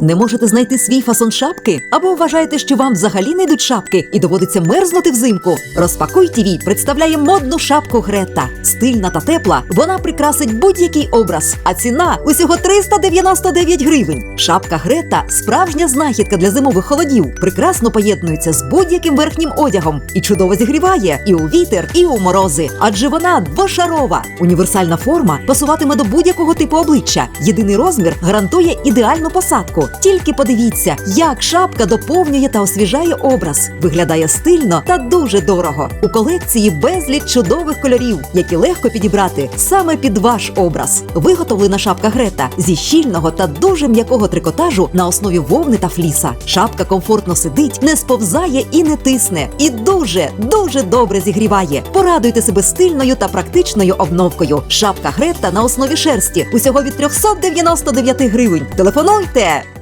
Не можете знайти свій фасон шапки? Або вважаєте, що вам взагалі не йдуть шапки і доводиться мерзнути взимку? Розпакуй ТВ представляє модну шапку Грета. Стильна та тепла, вона прикрасить будь-який образ, а ціна усього 399 гривень. Шапка Грета справжня знахідка для зимових холодів. Прекрасно поєднується з будь-яким верхнім одягом і чудово зігріває і у вітер, і у морози. Адже вона двошарова. Універсальна форма пасуватиме до будь-якого типу обличчя. Єдиний розмір гарантує ідеальну посадку. Тільки подивіться, як шапка доповнює та освіжає образ. Виглядає стильно та дуже дорого. У колекції безліч чудових кольорів, які легко підібрати саме під ваш образ. Виготовлена шапка Грета зі щільного та дуже м'якого трикотажу на основі вовни та фліса. Шапка комфортно сидить, не сповзає і не тисне. І дуже, дуже добре зігріває. Порадуйте себе стильною та практичною обновкою. Шапка Грета на основі шерсті. Усього від 399 гривень. Телефонуйте!